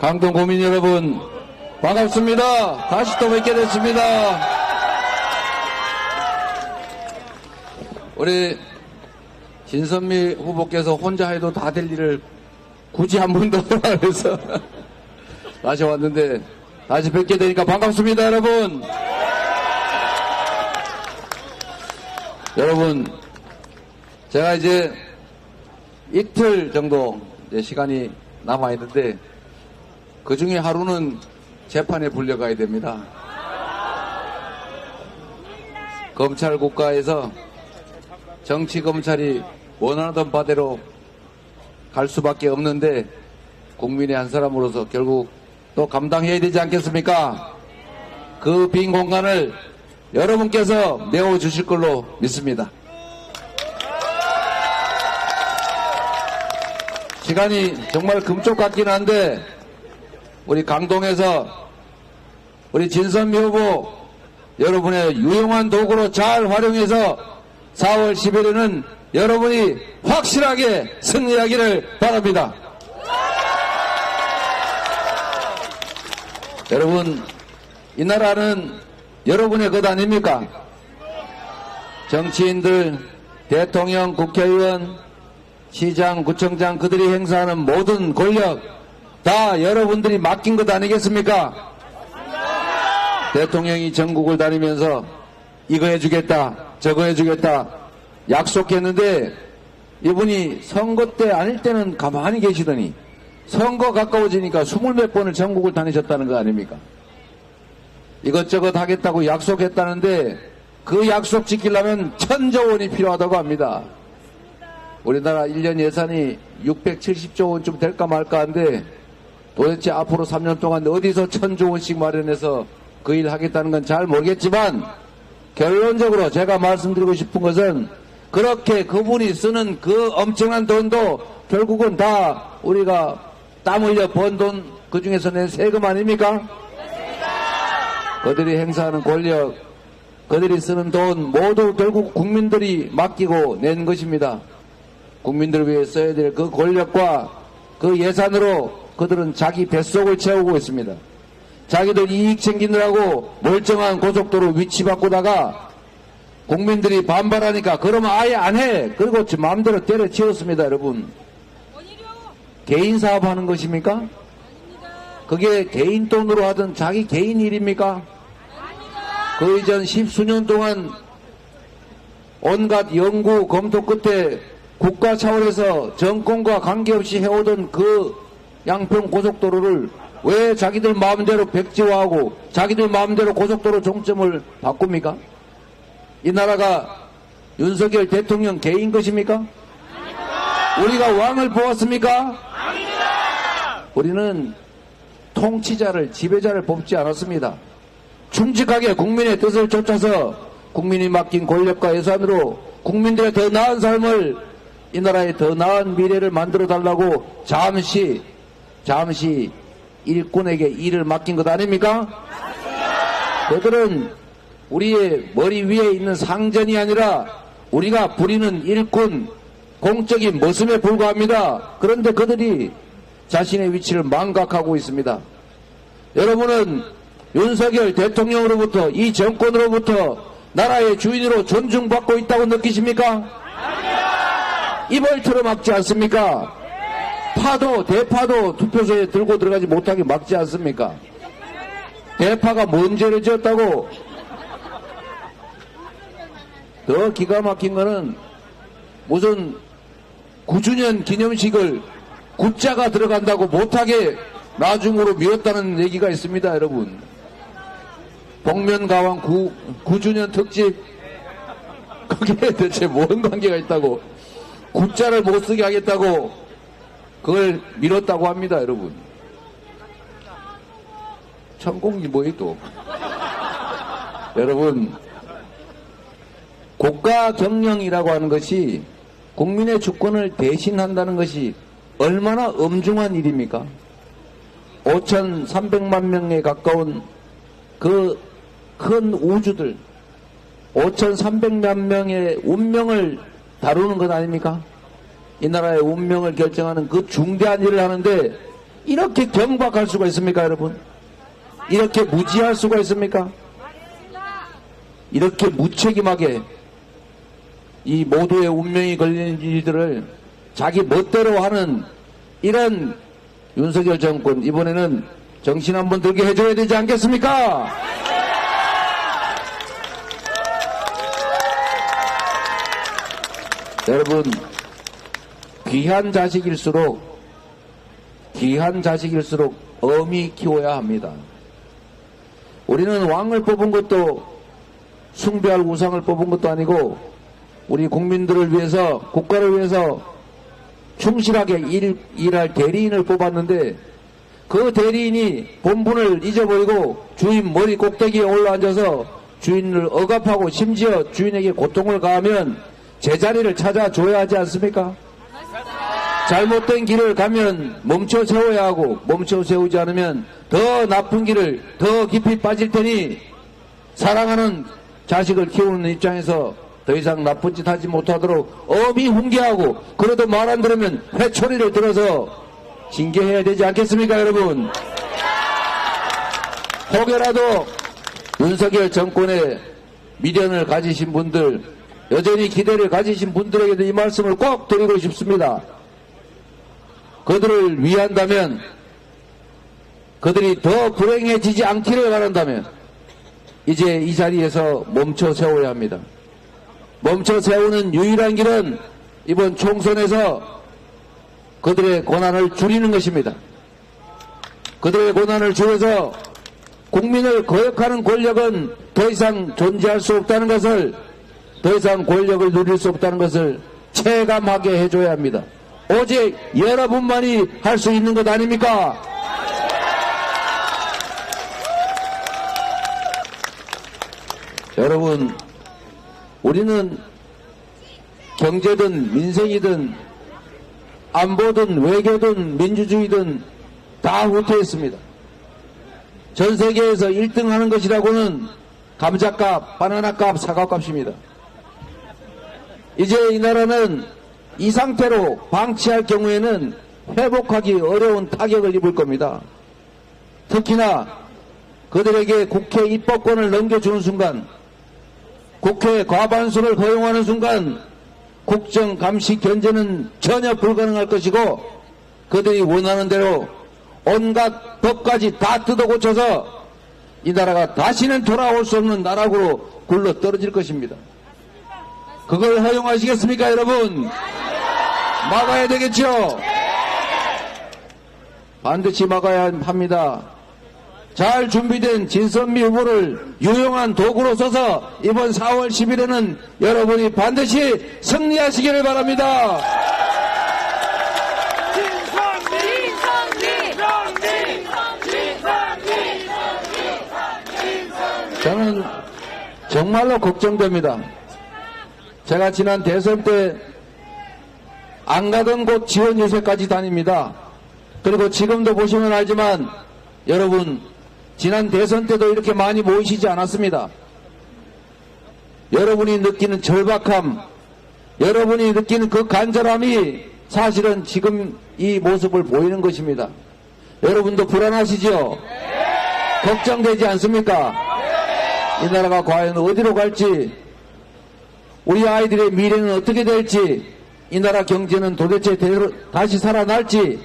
강동 고민 여러분 반갑습니다. 다시 또 뵙게 됐습니다. 우리 진선미 후보께서 혼자 해도 다 될 일을 굳이 한 번더 하면서 다시 왔는데 다시 뵙게 되니까 반갑습니다, 여러분. 여러분, 제가 이제 이틀 정도 이제 시간이 남아 있는데 그 중에 하루는 재판에 불려가야 됩니다. 검찰 국가에서 정치 검찰이 원하던 바대로 갈 수밖에 없는데 국민의 한 사람으로서 결국 또 감당해야 되지 않겠습니까? 그 빈 공간을 여러분께서 메워주실 걸로 믿습니다. 시간이 정말 금쪽 같긴 한데 우리 강동에서 우리 진선미 후보 여러분의 유용한 도구로 잘 활용해서 4월 10일에는 여러분이 확실하게 승리하기를 바랍니다. 여러분, 이 나라는 여러분의 것 아닙니까? 정치인들, 대통령, 국회의원, 시장, 구청장 그들이 행사하는 모든 권력 다 여러분들이 맡긴 것 아니겠습니까? 대통령이 전국을 다니면서 이거 해주겠다, 저거 해주겠다 약속했는데 이분이 선거 때 아닐 때는 가만히 계시더니 선거 가까워지니까 스물 몇 번을 전국을 다니셨다는 거 아닙니까? 이것저것 하겠다고 약속했다는데 그 약속 지키려면 천조 원이 필요하다고 합니다. 우리나라 1년 예산이 670조 원쯤 될까 말까 한데 도대체 앞으로 3년 동안 어디서 천조 원씩 마련해서 그 일 하겠다는 건 잘 모르겠지만 결론적으로 제가 말씀드리고 싶은 것은 그렇게 그분이 쓰는 그 엄청난 돈도 결국은 다 우리가 땀 흘려 번 돈 그 중에서 낸 세금 아닙니까? 그들이 행사하는 권력, 그들이 쓰는 돈 모두 결국 국민들이 맡기고 낸 것입니다. 국민들을 위해 써야 될 그 권력과 그 예산으로 그들은 자기 뱃속을 채우고 있습니다. 자기들 이익 챙기느라고 멀쩡한 고속도로 위치 바꾸다가 국민들이 반발하니까 그러면 아예 안 해. 그리고 지 마음대로 때려치웠습니다, 여러분. 개인 사업하는 것입니까? 그게 개인 돈으로 하던 자기 개인 일입니까? 그 이전 십수년 동안 온갖 연구 검토 끝에 국가 차원에서 정권과 관계없이 해오던 그 양평 고속도로를 왜 자기들 마음대로 백지화하고 자기들 마음대로 고속도로 종점을 바꿉니까? 이 나라가 윤석열 대통령 개인 것입니까? 우리가 왕을 보았습니까? 우리는 통치자를 지배자를 뽑지 않았습니다. 충직하게 국민의 뜻을 쫓아서 국민이 맡긴 권력과 예산으로 국민들의 더 나은 삶을 이 나라의 더 나은 미래를 만들어 달라고 잠시 잠시 일꾼에게 일을 맡긴 것 아닙니까? 그들은 우리의 머리 위에 있는 상전이 아니라 우리가 부리는 일꾼 공적인 모습에 불과합니다. 그런데 그들이 자신의 위치를 망각하고 있습니다. 여러분은 윤석열 대통령으로부터 이 정권으로부터 나라의 주인으로 존중받고 있다고 느끼십니까? 입을 틀어막지 않습니까? 파도, 대파도 투표소에 들고 들어가지 못하게 막지 않습니까? 대파가 뭔 죄를 지었다고? 더 기가 막힌 거는 무슨 9주년 기념식을 굿자가 들어간다고 못하게 나중으로 미뤘다는 얘기가 있습니다, 여러분. 복면가왕 9, 9주년 특집 그게 대체 뭔 관계가 있다고 굿자를 못 쓰게 하겠다고 그걸 미뤘다고 합니다, 여러분. 천공이 뭐이 또. 여러분, 국가 경영이라고 하는 것이 국민의 주권을 대신한다는 것이 얼마나 엄중한 일입니까? 5,300만 명에 가까운 그 큰 우주들, 5,300만 명의 운명을 다루는 것 아닙니까? 이 나라의 운명을 결정하는 그 중대한 일을 하는데 이렇게 경박할 수가 있습니까, 여러분? 이렇게 무지할 수가 있습니까? 이렇게 무책임하게 이 모두의 운명이 걸린 일들을 자기 멋대로 하는 이런 윤석열 정권 이번에는 정신 한번 들게 해줘야 되지 않겠습니까? 여러분 귀한 자식일수록 귀한 자식일수록 엄히 키워야 합니다. 우리는 왕을 뽑은 것도 숭배할 우상을 뽑은 것도 아니고 우리 국민들을 위해서 국가를 위해서 충실하게 일, 일할 대리인을 뽑았는데 그 대리인이 본분을 잊어버리고 주인 머리 꼭대기에 올라앉아서 주인을 억압하고 심지어 주인에게 고통을 가하면 제자리를 찾아줘야 하지 않습니까? 잘못된 길을 가면 멈춰 세워야 하고 멈춰 세우지 않으면 더 나쁜 길을 더 깊이 빠질 테니 사랑하는 자식을 키우는 입장에서 더 이상 나쁜 짓 하지 못하도록 엄히 훈계하고 그래도 말 안 들으면 회초리를 들어서 징계해야 되지 않겠습니까 여러분? 혹여라도 윤석열 정권의 미련을 가지신 분들 여전히 기대를 가지신 분들에게도 이 말씀을 꼭 드리고 싶습니다 그들을 위한다면 그들이 더 불행해지지 않기를 바란다면 이제 이 자리에서 멈춰 세워야 합니다. 멈춰 세우는 유일한 길은 이번 총선에서 그들의 고난을 줄이는 것입니다. 그들의 고난을 줄여서 국민을 거역하는 권력은 더 이상 존재할 수 없다는 것을 더 이상 권력을 누릴 수 없다는 것을 체감하게 해줘야 합니다. 오직 여러분만이 할 수 있는 것 아닙니까? 여러분, 우리는 경제든 민생이든 안보든 외교든 민주주의든 다 후퇴했습니다. 전 세계에서 1등 하는 것이라고는 감자값, 바나나값, 사과값입니다. 이제 이 나라는 이 상태로 방치할 경우에는 회복하기 어려운 타격을 입을 겁니다. 특히나 그들에게 국회 입법권을 넘겨주는 순간, 국회 과반수를 허용하는 순간 국정 감시 견제는 전혀 불가능할 것이고 그들이 원하는 대로 온갖 법까지 다 뜯어 고쳐서 이 나라가 다시는 돌아올 수 없는 나라로 굴러 떨어질 것입니다. 그걸 허용하시겠습니까, 여러분? 막아야 되겠죠? 반드시 막아야 합니다. 잘 준비된 진선미 후보를 유용한 도구로 써서 이번 4월 10일에는 여러분이 반드시 승리하시기를 바랍니다. 저는 정말로 걱정됩니다. 제가 지난 대선 때 안 가던 곳 지원 요새까지 다닙니다. 그리고 지금도 보시면 알지만 여러분 지난 대선 때도 이렇게 많이 모이시지 않았습니다. 여러분이 느끼는 절박함, 여러분이 느끼는 그 간절함이 사실은 지금 이 모습을 보이는 것입니다. 여러분도 불안하시죠? 걱정되지 않습니까? 이 나라가 과연 어디로 갈지, 우리 아이들의 미래는 어떻게 될지, 이 나라 경제는 도대체 대로- 다시 살아날지,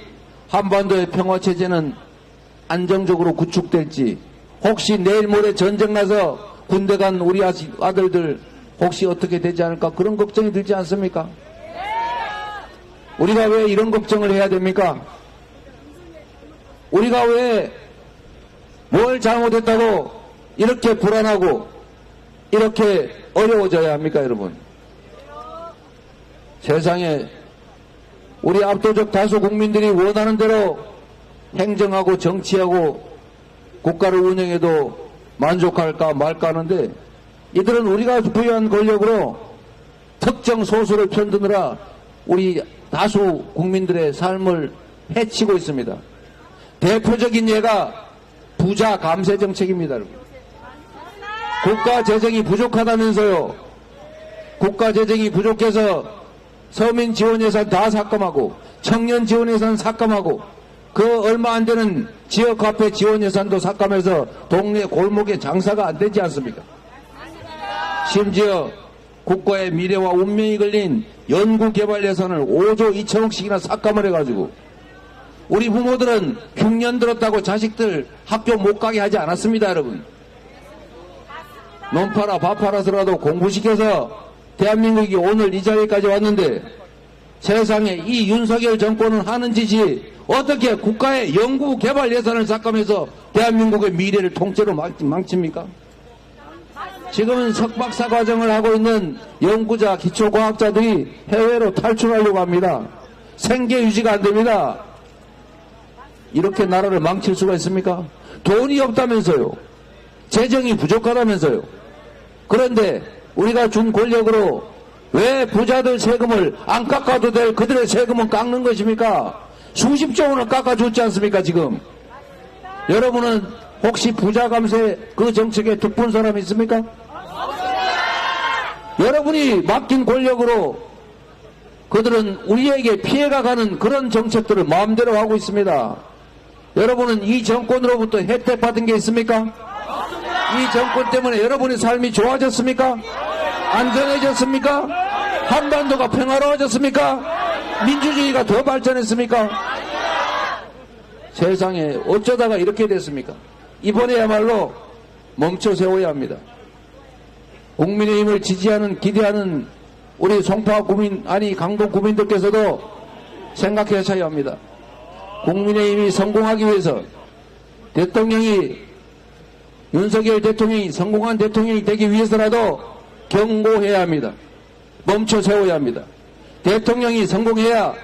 한반도의 평화 체제는 안정적으로 구축될지, 혹시 내일 모레 전쟁 나서 군대 간 우리 아들들 혹시 어떻게 되지 않을까 그런 걱정이 들지 않습니까? 우리가 왜 이런 걱정을 해야 됩니까? 우리가 왜 뭘 잘못했다고 이렇게 불안하고 이렇게 어려워져야 합니까, 여러분? 세상에 우리 압도적 다수 국민들이 원하는 대로 행정하고 정치하고 국가를 운영해도 만족할까 말까 하는데 이들은 우리가 부여한 권력으로 특정 소수를 편드느라 우리 다수 국민들의 삶을 해치고 있습니다. 대표적인 예가 부자 감세 정책입니다. 여러분. 국가 재정이 부족하다면서요. 국가 재정이 부족해서 서민 지원 예산 다 삭감하고 청년 지원 예산 삭감하고 그 얼마 안 되는 지역 화폐 지원 예산도 삭감해서 동네 골목에 장사가 안 되지 않습니까? 심지어 국가의 미래와 운명이 걸린 연구개발 예산을 5조 2천억씩이나 삭감을 해가지고 우리 부모들은 흉년 들었다고 자식들 학교 못 가게 하지 않았습니다, 여러분. 논 팔아 밥 팔아서라도 공부시켜서 대한민국이 오늘 이 자리까지 왔는데 세상에 이 윤석열 정권은 하는 짓이 어떻게 국가의 연구 개발 예산을 삭감해서 대한민국의 미래를 통째로 망- 망칩니까? 지금은 석박사 과정을 하고 있는 연구자, 기초과학자들이 해외로 탈출하려고 합니다. 생계 유지가 안 됩니다. 이렇게 나라를 망칠 수가 있습니까? 돈이 없다면서요. 재정이 부족하다면서요. 그런데 우리가 준 권력으로 왜 부자들 세금을 안 깎아도 될 그들의 세금은 깎는 것입니까? 수십조 원을 깎아줬지 않습니까, 지금? 여러분은 혹시 부자 감세 그 정책에 득본 사람 있습니까? 여러분이 맡긴 권력으로 그들은 우리에게 피해가 가는 그런 정책들을 마음대로 하고 있습니다. 여러분은 이 정권으로부터 혜택 받은 게 있습니까? 이 정권 때문에 여러분의 삶이 좋아졌습니까? 안전해졌습니까? 한반도가 평화로워졌습니까? 민주주의가 더 발전했습니까? 세상에 어쩌다가 이렇게 됐습니까? 이번에야말로 멈춰 세워야 합니다. 국민의힘을 지지하는 기대하는 우리 송파 구민 아니 강동 구민들께서도 생각하셔야 합니다. 국민의힘이 성공하기 위해서 대통령이 윤석열 대통령이 성공한 대통령이 되기 위해서라도 경고해야 합니다. 멈춰 세워야 합니다. 대통령이 성공해야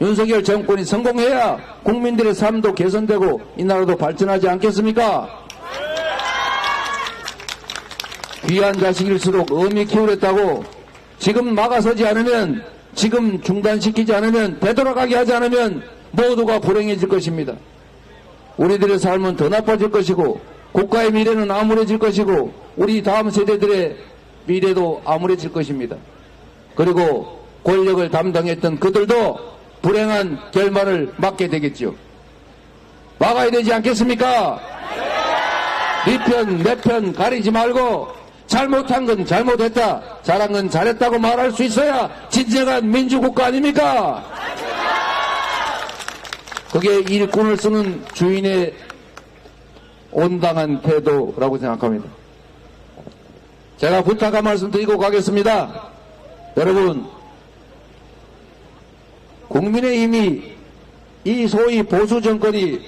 윤석열 정권이 성공해야 국민들의 삶도 개선되고 이 나라도 발전하지 않겠습니까? 귀한 자식일수록 어미 키우랬다고 지금 막아서지 않으면 지금 중단시키지 않으면 되돌아가게 하지 않으면 모두가 불행해질 것입니다. 우리들의 삶은 더 나빠질 것이고 국가의 미래는 암울해질 것이고 우리 다음 세대들의 미래도 암울해질 것입니다. 그리고 권력을 담당했던 그들도 불행한 결말을 맞게 되겠죠. 막아야 되지 않겠습니까? 네 편, 내 편 가리지 말고 잘못한 건 잘못했다, 잘한 건 잘했다고 말할 수 있어야 진정한 민주국가 아닙니까? 그게 일꾼을 쓰는 주인의 온당한 태도라고 생각합니다. 제가 부탁 한 말씀 드리고 가겠습니다. 여러분, 국민의힘이 이 소위 보수 정권이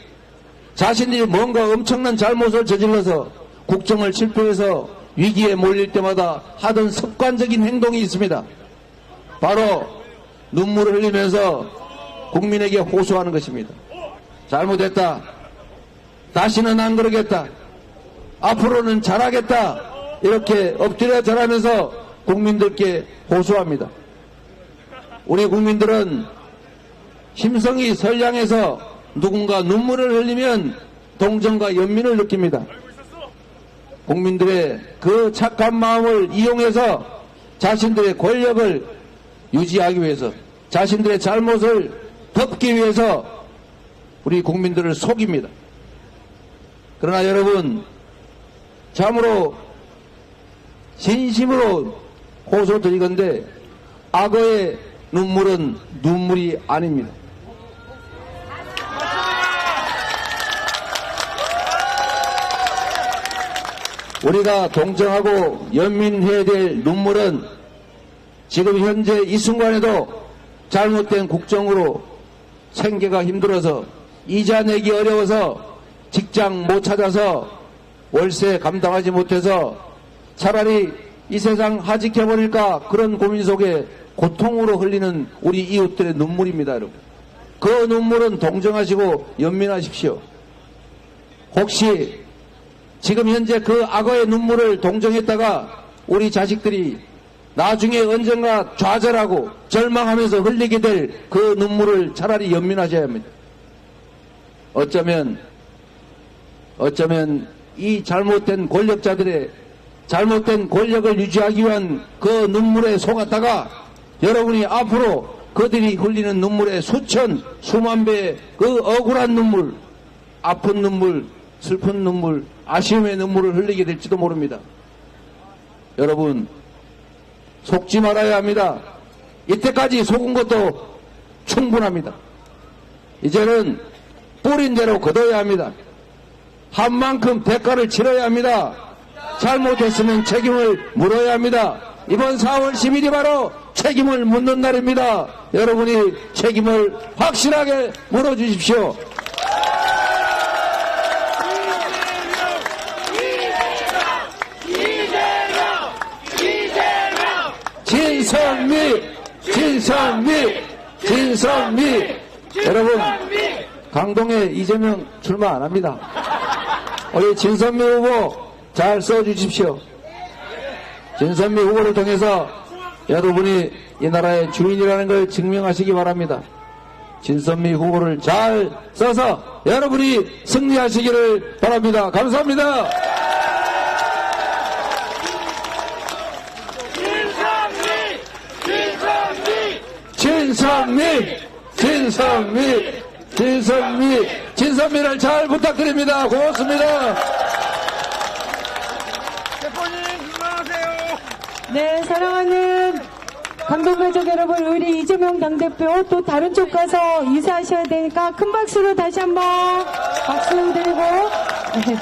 자신들이 뭔가 엄청난 잘못을 저질러서 국정을 실패해서 위기에 몰릴 때마다 하던 습관적인 행동이 있습니다. 바로 눈물을 흘리면서 국민에게 호소하는 것입니다. 잘못했다. 다시는 안 그러겠다. 앞으로는 잘하겠다. 이렇게 엎드려 절하면서 국민들께 호소합니다. 우리 국민들은 심성이 선량해서 누군가 눈물을 흘리면 동정과 연민을 느낍니다. 국민들의 그 착한 마음을 이용해서 자신들의 권력을 유지하기 위해서 자신들의 잘못을 덮기 위해서 우리 국민들을 속입니다. 그러나 여러분 참으로 진심으로 호소드리건데 악어의 눈물은 눈물이 아닙니다. 우리가 동정하고 연민해야 될 눈물은 지금 현재 이 순간에도 잘못된 국정으로 생계가 힘들어서 이자 내기 어려워서 직장 못 찾아서 월세 감당하지 못해서 차라리 이 세상 하직해버릴까 그런 고민 속에 고통으로 흘리는 우리 이웃들의 눈물입니다, 여러분. 그 눈물은 동정하시고 연민하십시오. 혹시 지금 현재 그 악어의 눈물을 동정했다가 우리 자식들이 나중에 언젠가 좌절하고 절망하면서 흘리게 될 그 눈물을 차라리 연민하셔야 합니다. 어쩌면, 어쩌면 이 잘못된 권력자들의 잘못된 권력을 유지하기 위한 그 눈물에 속았다가 여러분이 앞으로 그들이 흘리는 눈물의 수천, 수만 배의 그 억울한 눈물, 아픈 눈물, 슬픈 눈물, 아쉬움의 눈물을 흘리게 될지도 모릅니다. 여러분, 속지 말아야 합니다. 이때까지 속은 것도 충분합니다. 이제는 뿌린 대로 거둬야 합니다. 한 만큼 대가를 치러야 합니다. 잘못했으면 책임을 물어야 합니다. 이번 4월 10일이 바로 책임을 묻는 날입니다. 여러분이 책임을 확실하게 물어주십시오. 진선미, 진선미, 진선미. 여러분, 강동에 이재명 출마 안 합니다. 우리 진선미 후보 잘 써주십시오. 진선미 후보를 통해서 여러분이 이 나라의 주인이라는 걸 증명하시기 바랍니다. 진선미 후보를 잘 써서 여러분이 승리하시기를 바랍니다. 감사합니다. 진선미, 진선미, 진선미, 진선미 를 잘 부탁드립니다. 고맙습니다. 대표님 건강하세요. 네, 사랑하는 강동가족 여러분, 우리 이재명 당대표 또 다른 쪽 가서 인사하셔야 되니까 큰 박수로 다시 한번 박수 드리고 네.